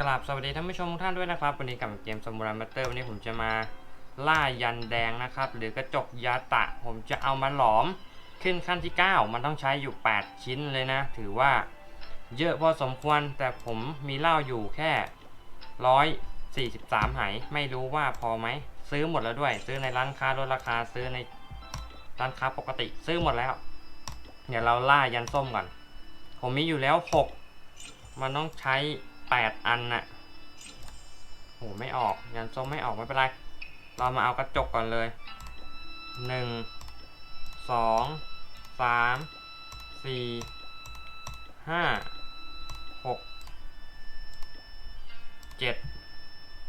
กราบสวัสดีท่านผู้ชมทุกท่านด้วยนะครับวันนี้กับเกมสมุไรมาเตอร์วันนี้ผมจะมาล่ายันแดงนะครับ หรือกระจกยาตะ ผมจะเอามาหลอมขึ้นขั้นที่ 9 มันต้องใช้อยู่ 8 ชิ้นเลยนะ ถือว่าเยอะพอสมควรแต่ผมมีเหล้าอยู่แค่ 143ไหไม่รู้ว่าพอไหม ซื้อหมดแล้วด้วย ซื้อในร้านค้าลดราคาซื้อในร้านค้าปกติซื้อหมดแล้ว เดี๋ยวเราล่ายันส้มก่อนผมมีอยู่แล้ว 6 มันต้องใช้ 8อันน่ะโหไม่ออก ยันส้มไม่ออกไม่เป็นไร เรามาเอากระจกก่อนเลย1 2 3 4 5 6 7กเจ็ด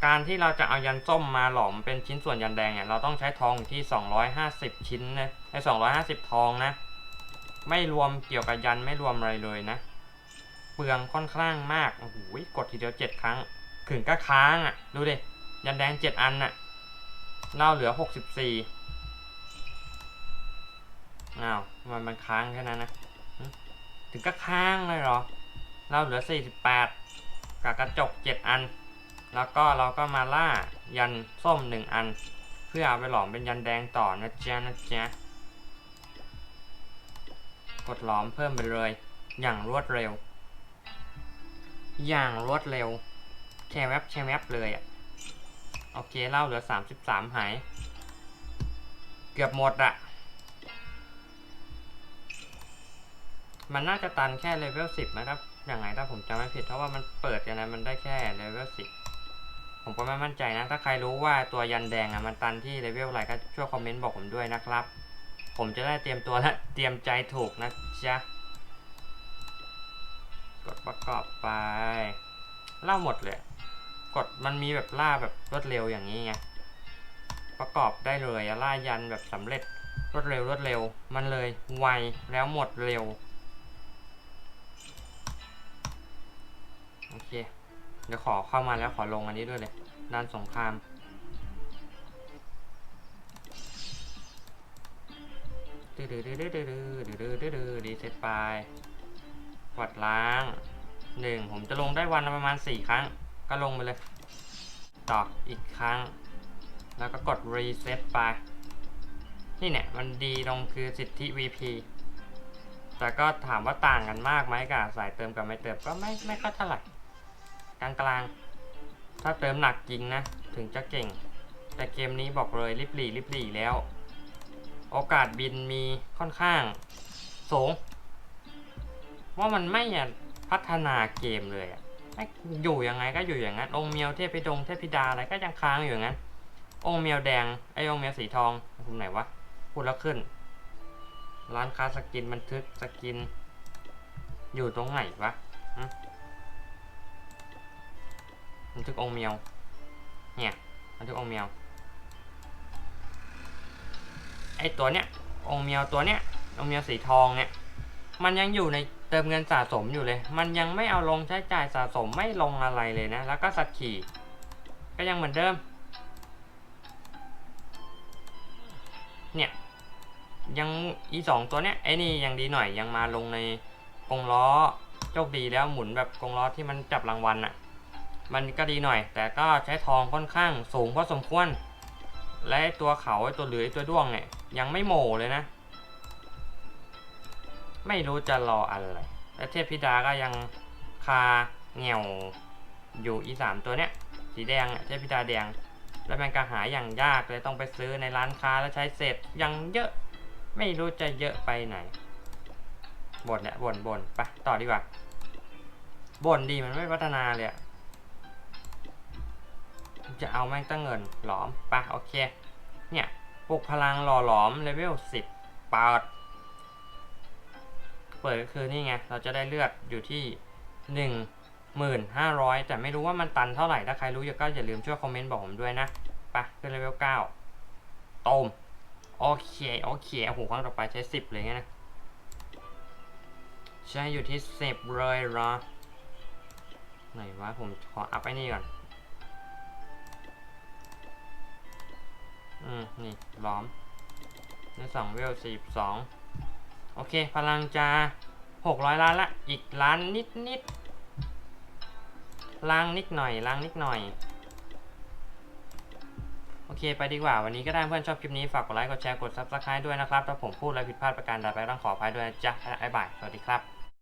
การที่เราจะเอายันส้มมาหลอมเป็นชิ้นส่วนยันแดงเนี่ยเราต้องใช้ทองอยู่ที่ 250 ชิ้นนะใน250 ทองนะ ไม่รวมเกี่ยวกับยันไม่รวมอะไรเลยนะ ลืองค่อนข้างมาก โอ้โหกดทีเดียวเจ็ดครั้งถึงก็ค้างอะ ดูดิ ยันแดงเจ็ดอันน่ะเล่าเหลือหกสิบสี่อ้าว มันมันค้างแค่นั้นนะ ถึงก็ค้างเลยเหรอ เราเหลือสี่สิบแปดกับกระจกเจ็ดอัน แล้วก็เราก็มาล่ายันส้มหนึ่งอัน เพื่อเอาไปหลอมเป็นยันแดงต่อนะจ๊ะนะจ๊ะกดหลอมเพิ่มไปเลยอย่างรวดเร็ว อย่างรวดเร็วแค่แว็บแค่แว็บเลยอะ่ะ โอเคเล่าเหลือ33หาย เกือบหมดอะมันน่าจะตันแค่เลเวล10นะครับ อย่างไรถ้าผมจำไม่ผิดเพราะว่ามันเปิดอย่างนั้นมันได้แค่เลเวล10ผมก็ไม่มั่นใจนะ ถ้าใครรู้ว่าตัวยันแดงอะมันตันที่เลเวลอะไรก็ช่วยคอมเมนต์บอกผมด้วยนะครับ ผมจะได้เตรียมตัวและเตรียมใจถูกนะจ๊ะ ประกอบไปเล่าหมดเลย กดมันมีแบบล่าแบบรวดเร็วอย่างนี้ไง ประกอบได้เลยล่ายันแบบสำเร็จรวดเร็วรวดเร็ว มันเลยไวแล้วหมดเร็ว โอเค เดี๋ยวขอเข้ามาแล้วขอลงอันนี้ด้วยเลยด้านสงครามดื้อดื้อดื้อดื้อดื้อดื้อดื้อดื้อดื้อรีเซ็ตไป กวดล้างหนึ่งผมจะลงได้วันละประมาณสี่ครั้ง ก็ลงไปเลยต่ออีกครั้ง แล้วก็กดรีเซ็ตไป นี่เนี่ย มันดีตรงคือสิทธิ VP แต่ก็ถามว่าต่างกันมากไหมกับสายเติมกับไม่เติมก็ไม่ไม่ค่อยเท่าไหร่ กลางกลางๆถ้าเติมหนักจริงนะ ถึงจะเก่ง แต่เกมนี้บอกเลยริบหรี่ริบหรี่แล้ว โอกาสบินมีค่อนข้างสูง ว่ามันไม่พัฒนาเกมเลยอะไม่อยู่ยังไงก็อยู่อย่างนั้น องค์เมียวเทพพิดงเทพพิดาอะไรก็ยังค้างอยู่อย่างนั้น องค์เมียวแดงไอ้องค์เมียวสีทองคุมไหนวะพูดแล้วขึ้น ร้านค้าสกินบันทึกสกิน อยู่ตรงไหนวะบันทึกองค์เมียว เนี่ยบันทึกองค์เมียวไอตัวเนี้ยองค์เมียวตัวเนี้ยองค์เมียวสีทองเนี่ยมันยังอยู่ใน เติมเงินสะสมอยู่เลย มันยังไม่เอาลงใช้จ่ายสะสมไม่ลงอะไรเลยนะ แล้วก็สัตว์ขี่ ก็ยังเหมือนเดิม เนี่ย ยังอีสองตัวเนี้ยไอ้นี่ยังดีหน่อยยังมาลงในกรงล้อโชคดีแล้วหมุนแบบกรงล้อที่มันจับรางวัลอะ่ะ มันก็ดีหน่อย แต่ก็ใช้ทองค่อนข้างสูงพอสมควร และตัวเขาไอ้ตัวเหลือไอ้ตัวด้วงเนี่ยยังไม่โหมเลยนะ ไม่รู้จะรออะไรและเทพธิดาก็ยังคาเงี่ยวอยู่อีสามตัวเนี้ยสีแดงอะเทพธิดาแดง แล้วมันก็หาอย่างยากเลยต้องไปซื้อในร้านค้าแล้วใช้เศษยังเยอะไม่รู้จะเยอะไปไหนบ่นเนี่ยบ่นบ่นไปต่อดีกว่าบ่นดีมันไม่พัฒนาเลยจะเอาแม่งตั้งเงินหลอมไปโอเค เนี่ยปลุกพลังหล่อหลอมเลเวลสิบปิด เปิดก็คือนี่ไง เราจะได้เลือดอยู่ที่หนึ่งหมื่นห้าร้อยแต่ไม่รู้ว่ามันตันเท่าไหร่ ถ้าใครรู้ก็อย่าลืมช่วยคอมเมนต์บอกผมด้วยนะไปขึ้นเลเวลเก้าโตมโอเคโอเคโอ้โหครั้งต่อไปใช้สิบเลยไงนะ ใช้อยู่ที่สิบเลยเหรอ ไหนวะ ผมขออัพไอ้นี่ก่อน อืม นี่ ล้อมในสองเวลสี่สอง โอเค พลังจะหกร้อยล้านละ อีกล้านนิดนิดล้างนิดหน่อยล้างนิดหน่อย โอเค ไปดีกว่า วันนี้ก็ได้เพื่อนชอบคลิปนี้ ฝากกดไลค์ กดแชร์ กด subscribe ด้วยนะครับ ถ้าผมพูดอะไรผิดพลาดประการใดไปต้องขออภัยด้วยจ้ะบ๊ายบาย สวัสดีครับ